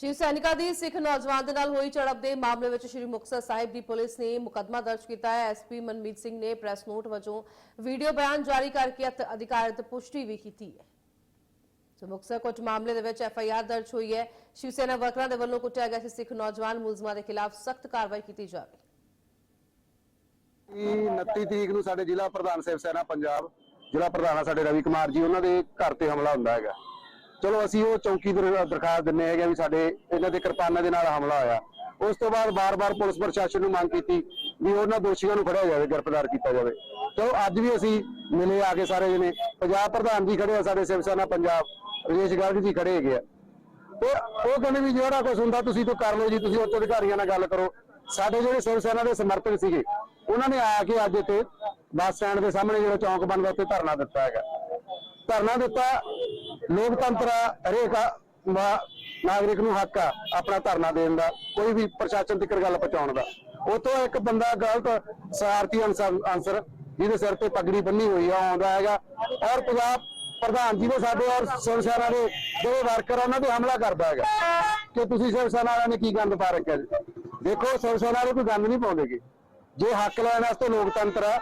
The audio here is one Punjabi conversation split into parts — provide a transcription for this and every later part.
ਸ਼ਿਵ ਸੈਨਿਕਾਂ ਦੀ ਸਿੱਖ ਨੌਜਵਾਨ ਦੇ ਨਾਲ ਹੋਈ ਝੜਪ ਦੇ ਮਾਮਲੇ ਵਿੱਚ ਸ਼੍ਰੀ ਮੁਕਤਸਰ ਸਾਹਿਬ ਦੀ ਪੁਲਿਸ ਨੇ ਮੁਕੱਦਮਾ ਦਰਜ ਕੀਤਾ ਹੈ। ਐਸਪੀ ਮਨਮੀਤ ਸਿੰਘ ਨੇ ਪ੍ਰੈਸ ਨੋਟ ਵਜੋਂ ਵੀਡੀਓ ਬਿਆਨ ਜਾਰੀ ਕਰਕੇ ਅਧਿਕਾਰਤ ਪੁਸ਼ਟੀ ਵੀ ਕੀਤੀ ਹੈ। ਸੋ ਮੁਕਤਸਰ ਕੋਰਟ ਮਾਮਲੇ ਦੇ ਵਿੱਚ ਐਫਆਈਆਰ ਦਰਜ ਹੋਈ ਹੈ। ਸ਼ਿਵ ਸੈਨਾ ਵਰਕਰਾਂ ਦੇ ਵੱਲੋਂ ਕੁੱਟਿਆ ਗਿਆ ਸਿੱਖ ਨੌਜਵਾਨ ਮੁਲਜ਼ਮਾਂ ਦੇ ਖਿਲਾਫ ਸਖਤ ਕਾਰਵਾਈ ਕੀਤੀ ਜਾਵੇ। 29 ਤਰੀਕ ਨੂੰ ਸਾਡੇ ਜ਼ਿਲ੍ਹਾ ਪ੍ਰਧਾਨ ਸਿਵ ਸੈਨਾ ਪੰਜਾਬ, ਜ਼ਿਲ੍ਹਾ ਪ੍ਰਧਾਨ ਸਾਡੇ ਰਵੀ ਕੁਮਾਰ ਜੀ, ਉਹਨਾਂ ਦੇ ਘਰ ਤੇ ਹਮਲਾ ਹੁੰਦਾ ਹੈਗਾ। ਚਲੋ ਅਸੀਂ ਉਹ ਚੌਕੀ ਦਰ- ਦਰਖਾਸਤ ਦਿੰਨੇ ਹੈਗੇ ਵੀ ਸਾਡੇ ਇਹਨਾਂ ਦੇ ਕਿਰਪਾਨਾਂ ਦੇ ਨਾਲ ਹਮਲਾ ਹੋਇਆ। ਉਸ ਤੋਂ ਬਾਅਦ ਬਾਰ-ਬਾਰ ਪੁਲਿਸ ਪ੍ਰਸ਼ਾਸਨ ਨੂੰ ਮੰਗ ਕੀਤੀ ਵੀ ਉਹਨਾਂ ਦੋਸ਼ੀਆਂ ਨੂੰ ਫੜਿਆ ਜਾਵੇ, ਗ੍ਰਿਫਤਾਰ ਕੀਤਾ ਜਾਵੇ। ਚਲੋ ਅੱਜ ਵੀ ਅਸੀਂ ਮਿਲੇ ਆ ਕੇ ਸਾਰੇ ਜਣੇ। ਪੰਜਾਬ ਪ੍ਰਧਾਨ ਜੀ ਖੜੇ ਆ, ਸਾਡੇ ਸਿਵ ਸੈਨਾ ਪੰਜਾਬ, ਰਜੇਸ਼ ਗਾਰਗ ਜੀ ਖੜੇ ਹੈਗੇ ਆ। ਉਹ ਉਹ ਕਹਿੰਦੇ ਵੀ ਜਿਹੜਾ ਕੁਝ ਹੁੰਦਾ ਤੁਸੀਂ ਤੋਂ ਕਰ ਲਓ ਜੀ, ਤੁਸੀਂ ਉੱਚ ਅਧਿਕਾਰੀਆਂ ਨਾਲ ਗੱਲ ਕਰੋ। ਸਾਡੇ ਜਿਹੜੇ ਸਿਵ ਸੈਨਾ ਦੇ ਸਮਰਥਕ ਸੀਗੇ, ਉਹਨਾਂ ਨੇ ਆ ਕੇ ਅੱਜ ਇੱਥੇ ਬੱਸ ਸਟੈਂਡ ਦੇ ਸਾਹਮਣੇ ਜਿਹੜਾ ਚੌਂਕ ਬਣਦਾ, ਉੱਥੇ ਧਰਨਾ ਦਿੱਤਾ ਹੈਗਾ। ਧਰਨਾ ਦਿੱਤਾ ਲੋਕਤੰਤਰ ਹਰੇਕ ਨਾਗਰਿਕ ਨੂੰ ਹੱਕ ਆ ਆਪਣਾ ਧਰਨਾ ਦੇਣ ਦਾ, ਕੋਈ ਵੀ ਪ੍ਰਸ਼ਾਸਨ ਤੱਕ ਗੱਲ ਪਹੁੰਚਾਉਣ ਦਾ। ਉਤੋਂ ਇੱਕ ਬੰਦਾ ਗਲਤ ਸ਼ਾਰਤੀ ਅਨਸਰ, ਜਿਹਦੇ ਸਿਰ ਤੇ ਪਗੜੀ ਬੰਨੀ ਹੋਈ ਆ ਉਹ ਆਉਂਦਾ ਹੈਗਾ। ਔਰ ਪੰਜਾਬ ਪ੍ਰਧਾਨ ਜੀ ਦੇ ਸਾਡੇ ਔਰ ਸਿਵ ਸੈਨਾ ਦੇ ਜਿਹੜੇ ਵਰਕਰ ਉਹਨਾਂ ਤੇ ਹਮਲਾ ਕਰਦਾ ਹੈਗਾ। ਕਿ ਤੁਸੀਂ ਸਿਵ ਸੈਨਾ ਵਾਲਿਆਂ ਨੇ ਕੀ ਗੰਦ ਪਾ ਰੱਖਿਆ ਜੀ? ਦੇਖੋ ਸਿਵ ਸੈਨਾ ਵਾਲੇ ਕੋਈ ਗੰਦ ਨਹੀਂ ਪਾਉਂਦੇਗੇ। ਜੇ ਹੱਕ ਲੈਣ ਵਾਸਤੇ ਲੋਕਤੰਤਰ ਆ,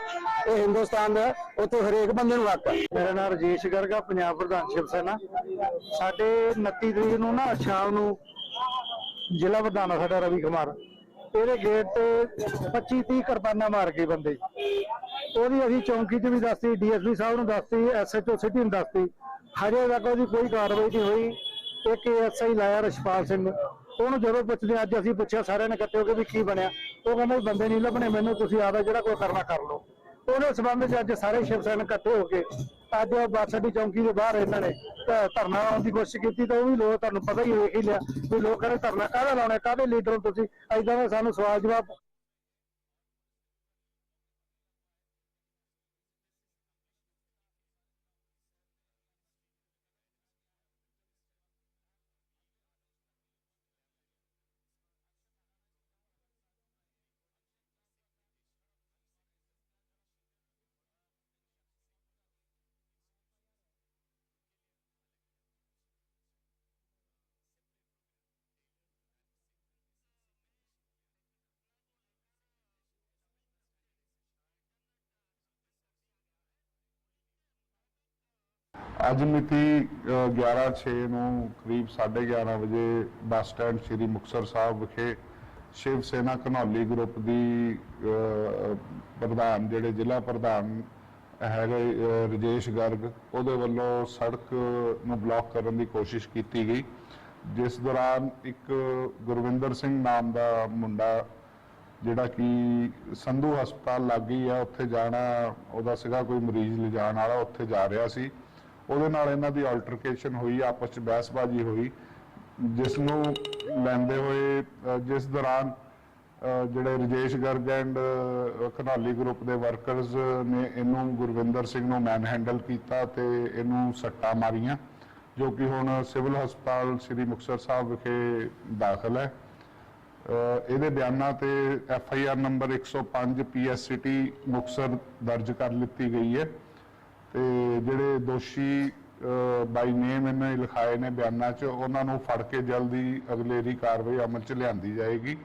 ਇਹ ਹਿੰਦੁਸਤਾਨ ਦਾ, ਉੱਥੇ ਹਰੇਕ ਬੰਦੇ ਨੂੰ ਹੱਕ ਆ। ਮੇਰਾ ਨਾਮ ਰਜੇਸ਼ ਗਰਗਾ ਪੰਜਾਬ ਪ੍ਰਧਾਨ ਸ਼ਿਵ ਸੈਨਾ। ਸਾਡੇ 29 ਤਰੀਕ ਨੂੰ ਨਾ ਸ਼ਾਮ ਨੂੰ ਜ਼ਿਲ੍ਹਾ ਪ੍ਰਧਾਨ ਆ ਸਾਡਾ ਰਵੀ ਕੁਮਾਰ। ਇਹਦੇ ਗੇਟ ਤੇ 25 30 ਕਿਰਪਾਨਾਂ ਮਾਰ ਗਏ ਬੰਦੇ। ਉਹਦੀ ਅਸੀਂ ਚੌਂਕੀ 'ਚ ਵੀ ਦੱਸਤੀ, ਡੀਐਸਪੀ ਸਾਹਿਬ ਨੂੰ ਦੱਸਤੀ ਐਸਐਚਓ ਸਿਟੀ ਨੂੰ ਦੱਸਤੀ। ਹਜੇ ਤੱਕ ਉਹਦੀ ਕੋਈ ਕਾਰਵਾਈ ਨਹੀਂ ਹੋਈ। ਇੱਕ ਐਸਆਈ ਲਾਇਆ ਰਸ਼ਪਾਲ ਸਿੰਘ। ਉਹਨੂੰ ਜਦੋਂ ਪੁੱਛਦੇ ਅੱਜ ਅਸੀਂ ਪੁੱਛਿਆ, ਸਾਰਿਆਂ ਨੇ ਇਕੱਠੇ ਹੋ ਕੇ ਵੀ ਕੀ ਬਣਿਆ। ਉਹ ਕਹਿੰਦਾ ਵੀ ਬੰਦੇ ਨਹੀਂ ਲੱਭਣੇ, ਮੈਨੂੰ ਤੁਸੀਂ ਆਦਾ ਜਿਹੜਾ ਕੋਈ ਕਰਨਾ ਕਰ ਲਓ। ਉਹਦੇ ਸਬੰਧ ਵਿੱਚ ਅੱਜ ਸਾਰੇ ਸ਼ਿਵ ਸੈਨਿਕ ਇਕੱਠੇ ਹੋ ਕੇ, ਅੱਜ ਬੱਸ ਅੱਡੀ ਚੌਂਕੀ ਦੇ ਬਾਹਰ ਇਹਨਾਂ ਨੇ ਧਰਨਾ ਲਾਉਣ ਦੀ ਕੋਸ਼ਿਸ਼ ਕੀਤੀ ਤਾਂ ਉਹ ਵੀ ਲੋਕ ਤੁਹਾਨੂੰ ਪਤਾ ਹੀ ਵੇਖ ਹੀ ਲਿਆ ਵੀ ਲੋਕ ਕਹਿੰਦੇ, ਧਰਨਾ ਕਾਹਦਾ ਲਾਉਣਾ ਕਾਹਦੇ ਲੀਡਰ ਹੋ ਤੁਸੀਂ? ਐਦਾਂ ਦਾ ਸਾਨੂੰ ਸਵਾਲ ਜਵਾਬ ਅੱਜ ਮਿਤੀ 11/6 ਨੂੰ ਕਰੀਬ 11:30 ਵਜੇ ਬੱਸ ਸਟੈਂਡ ਸ੍ਰੀ ਮੁਕਤਸਰ ਸਾਹਿਬ ਵਿਖੇ ਸ਼ਿਵ ਸੈਨਾ ਘਨੌਲੀ ਗਰੁੱਪ ਦੀ ਪ੍ਰਧਾਨ ਜਿਹੜੇ ਜ਼ਿਲ੍ਹਾ ਪ੍ਰਧਾਨ ਹੈਗੇ ਅਹ, ਰਜੇਸ਼ ਗਰਗ ਉਹਦੇ ਵੱਲੋਂ ਸੜਕ ਨੂੰ ਬਲੌਕ ਕਰਨ ਦੀ ਕੋਸ਼ਿਸ਼ ਕੀਤੀ ਗਈ। ਜਿਸ ਦੌਰਾਨ ਇੱਕ ਗੁਰਵਿੰਦਰ ਸਿੰਘ ਨਾਮ ਦਾ ਮੁੰਡਾ ਜਿਹੜਾ ਕਿ ਸੰਧੂ ਹਸਪਤਾਲ ਲੱਗ ਗਈ ਆ ਉੱਥੇ ਜਾਣਾ ਉਹਦਾ ਸੀਗਾ ਕੋਈ ਮਰੀਜ਼ ਲਿਜਾਣ ਵਾਲਾ ਉੱਥੇ ਜਾ ਰਿਹਾ ਸੀ। ਉਹਦੇ ਨਾਲ ਇਹਨਾਂ ਦੀ ਆਲਟਰਕੇਸ਼ਨ ਹੋਈ, ਆਪਸ ਚ ਬਹਿਸਬਾਜ਼ੀ ਹੋਈ, ਜਿਸ ਨੂੰ ਲੈਂਦੇ ਹੋਏ ਜਿਸ ਦੌਰਾਨ ਜਿਹੜੇ ਰਜੇਸ਼ ਗਰਗ ਐਂਡ ਖਨਾਲੀ ਗਰੁੱਪ ਦੇ ਵਰਕਰਸ ਨੇ ਇਹਨੂੰ ਗੁਰਵਿੰਦਰ ਸਿੰਘ ਨੂੰ ਮੈਨ ਹੈਂਡਲ ਕੀਤਾ ਤੇ ਇਹਨੂੰ ਸੱਟਾਂ ਮਾਰੀਆਂ, ਜੋ ਕਿ ਹੁਣ ਸਿਵਲ ਹਸਪਤਾਲ ਸ੍ਰੀ ਮੁਕਤਸਰ ਸਾਹਿਬ ਵਿਖੇ ਦਾਖਲ ਹੈ। ਇਹਦੇ ਬਿਆਨਾਂ ਤੇ ਐਫ ਆਈ ਆਰ ਨੰਬਰ 105 ਟੀ ਮੁਕਤਸਰ ਦਰਜ ਕਰ ਲਿੱਤੀ ਗਈ ਹੈ। ਤੇ ਜਿਹੜੇ ਦੋਸ਼ੀ ਬਾਈ ਨੇਮ ਇਹਨਾਂ ਨੇ ਲਿਖਾਏ ਨੇ ਬਿਆਨਾਂ 'ਚ, ਉਹਨਾਂ ਨੂੰ ਫੜ ਕੇ ਜਲਦੀ ਅਗਲੇਰੀ ਕਾਰਵਾਈ ਅਮਲ 'ਚ ਲਿਆਂਦੀ ਜਾਏਗੀ।